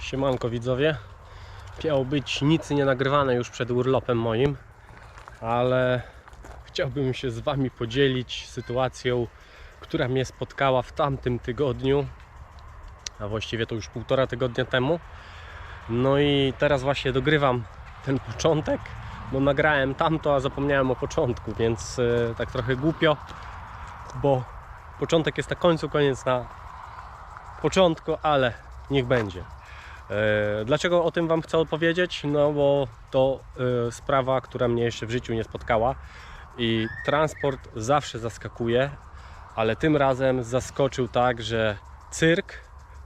Siemanko widzowie. Miało być nic nie nagrywane już przed urlopem moim, ale chciałbym się z Wami podzielić sytuacją, która mnie spotkała w tamtym tygodniu, a właściwie to już półtora tygodnia temu. No i teraz właśnie dogrywam ten początek, bo nagrałem tamto, a zapomniałem o początku, więc e, tak trochę głupio, bo początek jest na końcu, koniec na początku, ale niech będzie. E, Dlaczego o tym Wam chcę opowiedzieć? No bo to e, sprawa, która mnie jeszcze w życiu nie spotkała i transport zawsze zaskakuje, ale tym razem zaskoczył tak, że cyrk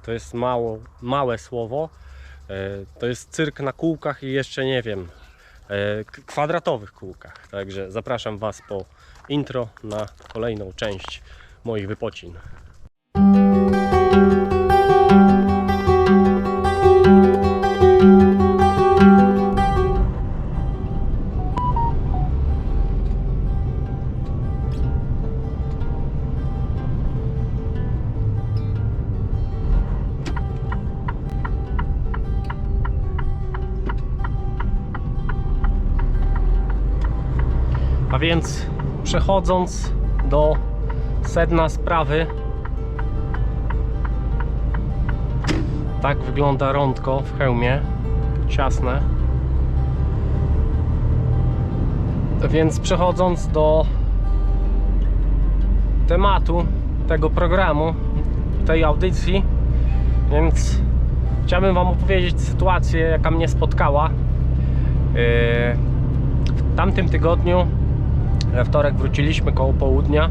to jest mało, małe słowo, e, to jest cyrk na kółkach i jeszcze nie wiem, kwadratowych kółkach. Także zapraszam Was po intro na kolejną część moich wypocin. Więc przechodząc do sedna sprawy, tak wygląda rądko w hełmie, ciasne. Więc przechodząc do tematu tego programu, tej audycji, więc chciałbym Wam opowiedzieć sytuację, jaka mnie spotkała. Yy, w tamtym tygodniu we wtorek wróciliśmy koło południa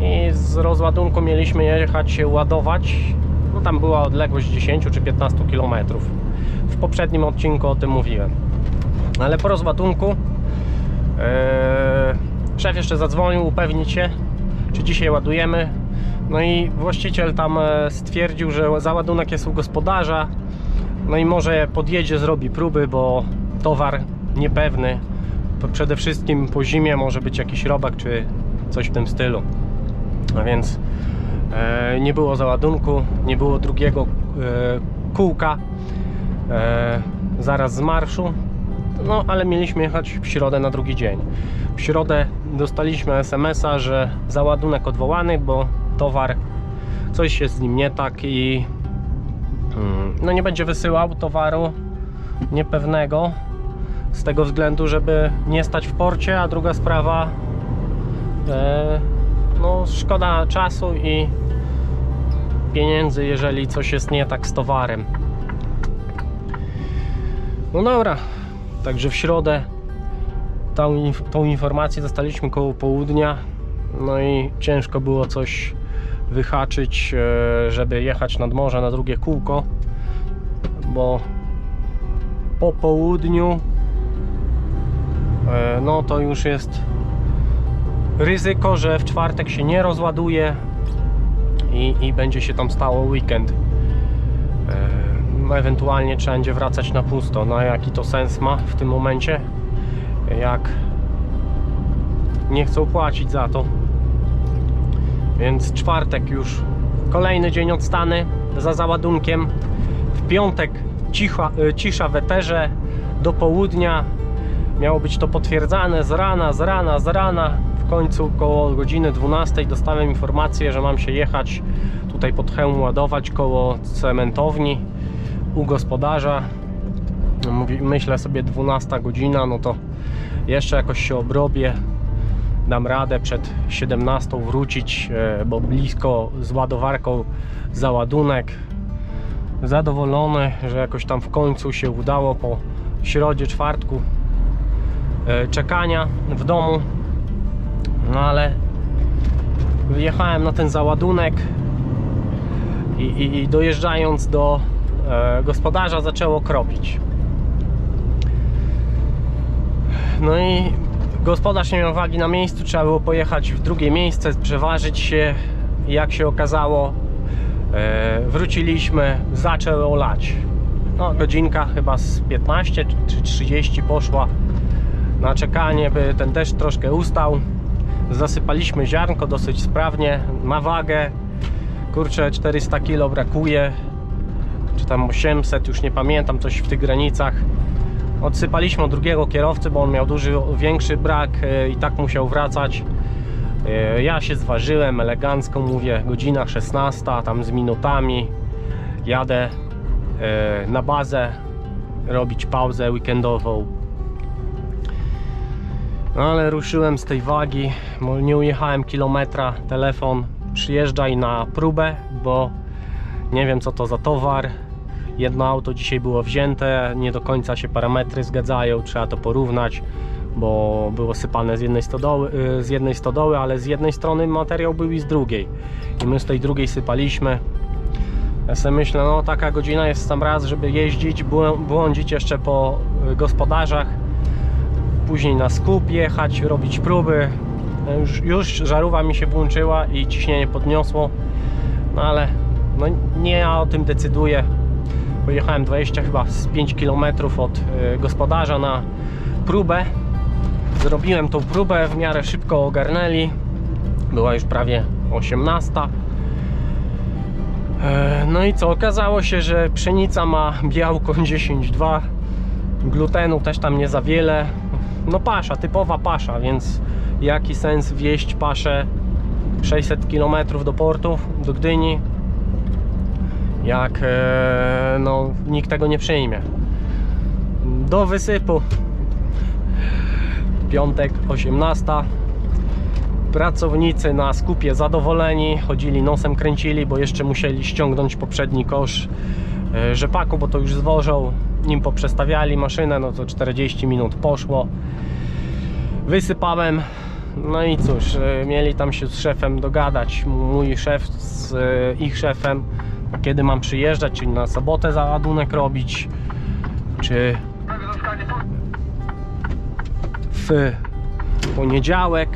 i z rozładunku mieliśmy jechać się ładować. No tam była odległość 10 czy 15 km. W poprzednim odcinku o tym mówiłem. Ale po rozładunku yy, szef jeszcze zadzwonił upewnić się, czy dzisiaj ładujemy. No i właściciel tam e, stwierdził, że załadunek jest u gospodarza. No i może podjedzie, zrobi próby, bo towar niepewny. Przede wszystkim po zimie może być jakiś robak czy coś w tym stylu. A więc e, nie było załadunku, nie było drugiego e, kółka e, zaraz z marszu. No ale mieliśmy jechać w środę na drugi dzień. W środę dostaliśmy SMS-a, że załadunek odwołany, bo towar coś jest z nim nie tak i mm, no nie będzie wysyłał towaru niepewnego z tego względu, żeby nie stać w porcie, a druga sprawa e, no szkoda czasu i pieniędzy, jeżeli coś jest nie tak z towarem. No dobra, także w środę tą, tą informację dostaliśmy koło południa, no i ciężko było coś wyhaczyć, e, żeby jechać nad morze na drugie kółko, bo po południu no to już jest ryzyko, że w czwartek się nie rozładuje i, i będzie się tam stało weekend. E, ewentualnie trzeba będzie wracać na pusto. No jaki to sens ma w tym momencie, jak nie chcą płacić za to. Więc czwartek już kolejny dzień odstany za załadunkiem. W piątek cicha, e, cisza w eterze do południa Miało być to potwierdzane z rana, z rana, z rana. W końcu około godziny 12 dostałem informację, że mam się jechać tutaj pod hełm ładować koło cementowni u gospodarza. Myślę sobie 12 godzina, no to jeszcze jakoś się obrobię. Dam radę przed 17 wrócić, e, bo blisko z ładowarką załadunek. Zadowolony, że jakoś tam w końcu się udało po środzie, czwartku czekania w domu. No ale wyjechałem na ten załadunek i, i, i dojeżdżając do e, gospodarza zaczęło kropić. No i gospodarz nie miał wagi na miejscu, trzeba było pojechać w drugie miejsce, przeważyć się. Jak się okazało, e, wróciliśmy, zaczęło lać. No, godzinka chyba z 15 czy 30 poszła na czekanie, by ten deszcz troszkę ustał. Zasypaliśmy ziarnko dosyć sprawnie, na wagę. Kurczę, 400 kg brakuje. czy tam 800, już nie pamiętam, coś w tych granicach. Odsypaliśmy od drugiego kierowcy, bo on miał duży, większy brak e, i tak musiał wracać. E, Ja się zważyłem elegancko, mówię, godzina 16, tam z minutami. Jadę e, na bazę robić pauzę weekendową. No ale ruszyłem z tej wagi, nie ujechałem kilometra, telefon przyjeżdżaj na próbę, bo nie wiem co to za towar. Jedno auto dzisiaj było wzięte, nie do końca się parametry zgadzają, trzeba to porównać, bo było sypane z jednej stodoły, y, z jednej stodoły ale z jednej strony materiał był i z drugiej. I my z tej drugiej sypaliśmy. Ja sobie myślę, no taka godzina jest sam raz, żeby jeździć, błą- błądzić jeszcze po y, gospodarzach, później na skup jechać, robić próby. Już, już żarówa mi się włączyła i ciśnienie podniosło, no ale no nie ja o tym decyduję. Pojechałem 20 chyba z 5 km od y, gospodarza na próbę. Zrobiłem tą próbę, w miarę szybko ogarnęli. Była już prawie 18. E, No i co? Okazało się, że pszenica ma białko 10,2, glutenu też tam nie za wiele. No pasza, typowa pasza, więc jaki sens wieść paszę 600 km do portów, do Gdyni, jak e, no, nikt tego nie przyjmie. Do wysypu. Piątek 18. Pracownicy na skupie zadowoleni, chodzili nosem kręcili, bo jeszcze musieli ściągnąć poprzedni kosz e, rzepaku, bo to już zwożą. Nim poprzestawiali maszynę, no to 40 minut poszło. Wysypałem. No i cóż, e, mieli tam się z szefem dogadać. Mój szef z e, ich szefem, kiedy mam przyjeżdżać, czyli na sobotę załadunek robić, czy w poniedziałek.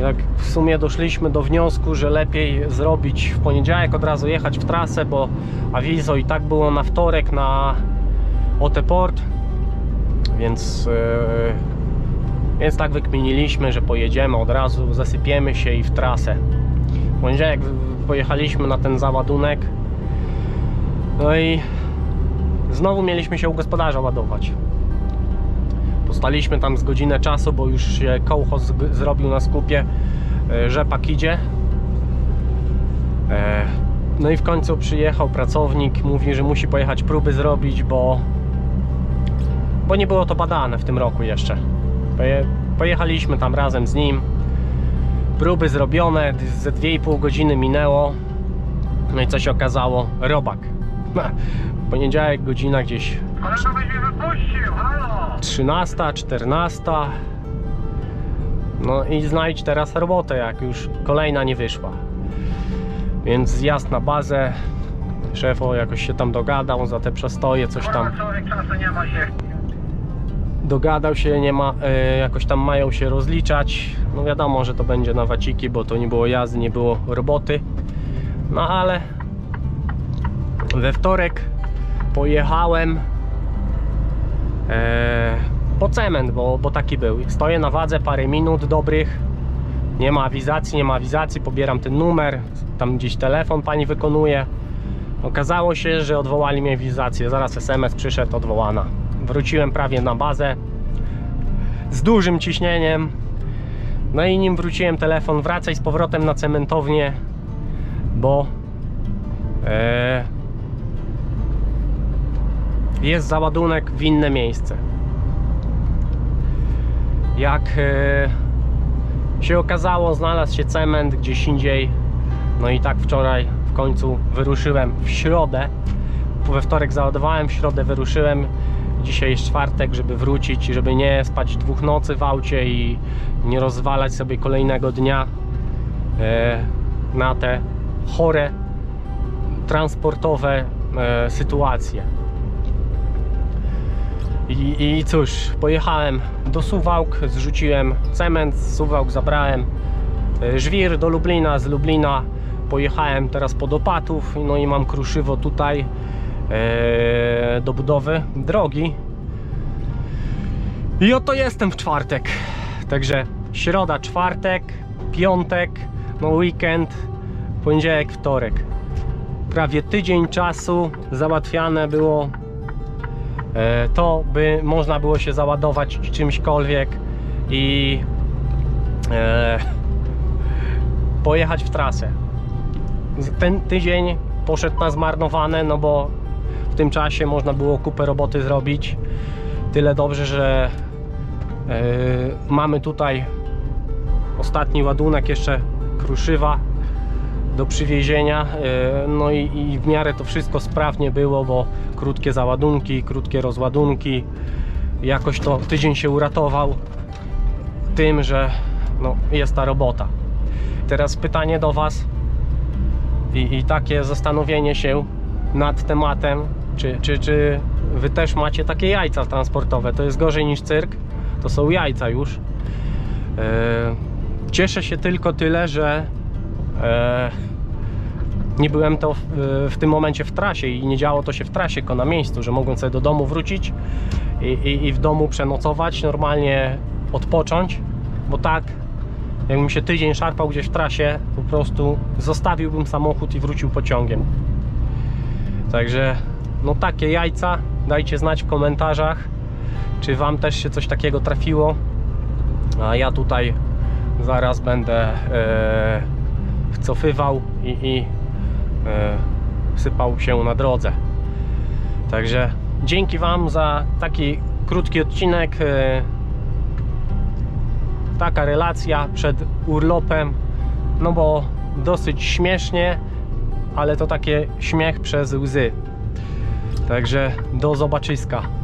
Jak w sumie doszliśmy do wniosku, że lepiej zrobić w poniedziałek, od razu jechać w trasę, bo awizo i tak było na wtorek na Oteport, więc, yy, więc tak wykminiliśmy, że pojedziemy od razu, zasypiemy się i w trasę. W poniedziałek pojechaliśmy na ten załadunek, no i znowu mieliśmy się u gospodarza ładować. Postaliśmy tam z godzinę czasu, bo już się kołchoz zrobił na skupie, e, rzepak idzie. E, No i w końcu przyjechał pracownik, mówi, że musi pojechać próby zrobić, bo bo nie było to badane w tym roku jeszcze. Poje, pojechaliśmy tam razem z nim. Próby zrobione, ze 2,5 godziny minęło. No i co się okazało? Robak. Poniedziałek, godzina gdzieś Kolega byś mnie wypuścił, halo! 13, 14. No i znajdź teraz robotę, jak już kolejna nie wyszła. Więc zjazd na bazę. Szefo jakoś się tam dogadał za te przestoje, coś tam człowiek czasu nie ma się. Dogadał się, nie ma, e, jakoś tam mają się rozliczać. No wiadomo, że to będzie na waciki, bo to nie było jazdy, nie było roboty. No ale we wtorek pojechałem e, po cement, bo, bo taki był. Stoję na wadze parę minut dobrych. Nie ma awizacji, nie ma awizacji, pobieram ten numer, tam gdzieś telefon pani wykonuje. Okazało się, że odwołali mi awizację. Zaraz SMS przyszedł, odwołana. Wróciłem prawie na bazę z dużym ciśnieniem. No i nim wróciłem telefon, wracaj z powrotem na cementownię, bo e, jest załadunek w inne miejsce. Jak e, się okazało, znalazł się cement gdzieś indziej. No i tak wczoraj w końcu wyruszyłem w środę. We wtorek załadowałem, w środę wyruszyłem. Dzisiaj jest czwartek, żeby wrócić, żeby nie spać dwóch nocy w aucie i nie rozwalać sobie kolejnego dnia e, na te chore transportowe e, sytuacje. I, I cóż, pojechałem do Suwałk, zrzuciłem cement, z Suwałk zabrałem e, żwir do Lublina, z Lublina pojechałem teraz pod Opatów, no i mam kruszywo tutaj do budowy drogi. I oto jestem w czwartek. Także środa, czwartek, piątek, no weekend, poniedziałek, wtorek. prawie tydzień czasu załatwiane było e, to, by można było się załadować czymśkolwiek i e, pojechać w trasę. Ten tydzień poszedł na zmarnowane, no bo tym czasie można było kupę roboty zrobić. Tyle dobrze, że e, mamy tutaj ostatni ładunek jeszcze kruszywa do przywiezienia. e, No i, i w miarę to wszystko sprawnie było, bo krótkie załadunki, krótkie rozładunki. Jakoś to tydzień się uratował tym, że no, jest ta robota. Teraz pytanie do Was i, i takie zastanowienie się nad tematem, czy, czy, czy Wy też macie takie jajca transportowe. To jest gorzej niż cyrk, to są jajca już. E, Cieszę się tylko tyle, że e, nie byłem to w, w tym momencie w trasie i nie działo to się w trasie, tylko na miejscu, że mogłem sobie do domu wrócić i, i, i w domu przenocować, normalnie odpocząć, bo tak jakbym się tydzień szarpał gdzieś w trasie, po prostu zostawiłbym samochód i wrócił pociągiem. Także no takie jajca, dajcie znać w komentarzach, czy Wam też się coś takiego trafiło. A ja tutaj zaraz będę e, wcofywał i, i e, sypał się na drodze. Także dzięki Wam za taki krótki odcinek. E, taka relacja przed urlopem. No bo dosyć śmiesznie, ale to takie śmiech przez łzy. Także do zobaczyska.